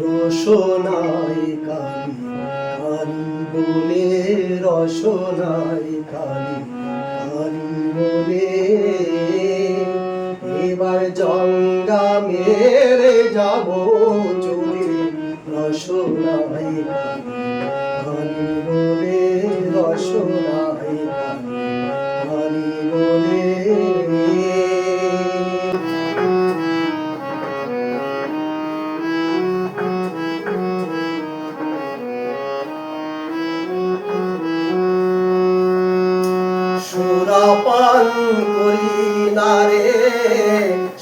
রসনায় কালি কালি বলে রসনায় কালি। কালি বলে এবার জঙ্গা মেরে যাব চলে রসনায় কালি কালি বলে রসনায় সুরাপান করি না রে।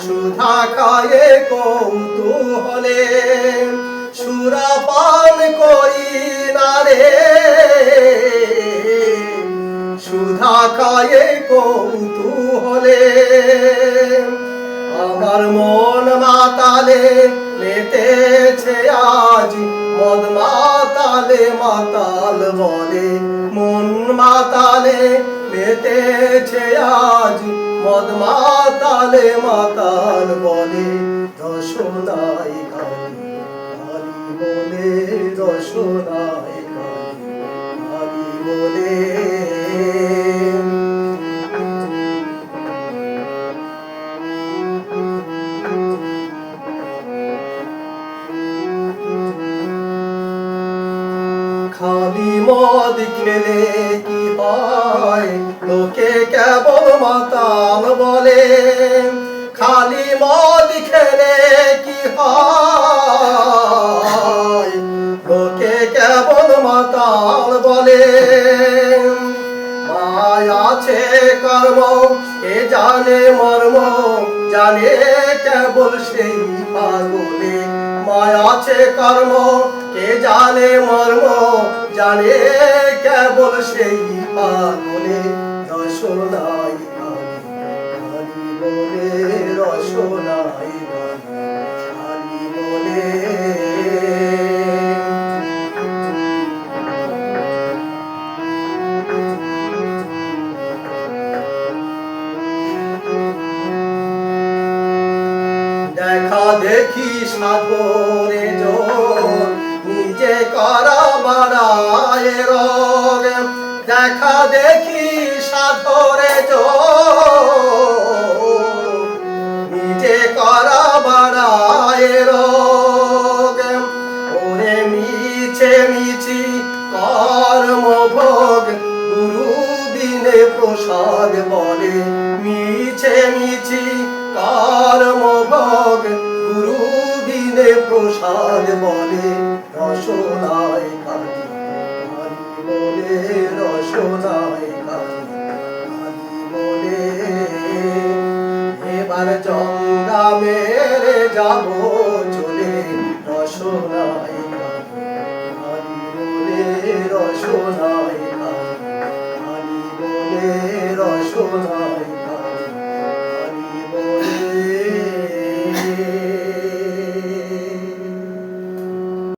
সুধা খায়ে কৌতূহলে। সুরাপান করি না রে। সুধা খায়ে কৌতূহলে। আমার মন মাতালে মেতেছে আজ মদ মাতালে মাতাল বলে, মন মাতালে মেতেছে আজ মদ মাতালে মাতাল বলে রসনাই কালি বলে রসনাই খেলে কি হয়? লোকে কেবল মাতাল বলে, খালি মদ খেলে কি হয়? লোকে কেবল মাতাল বলে আছে কর্ম, কে জানে মর্ম, জানে কেবল সেই পাগলে। মায় আছে কর্ম, কে জানে মর্ম জানে কেবল সেই পাগলে রসনাই দেখা দেখি সাগরে জোর দেখা দেখি জোর নিজে করা বাড়ায় রোগ। ওরে মিছে মিছি কর্ম ভোগ। গুরু প্রসাদ বলে, মিছে মিছি কর্ম ভোগ। গুরু বিনে প্রসাদ বলে, রসনায় কালি বলে। মেরে যাব চলে রসনাই কালি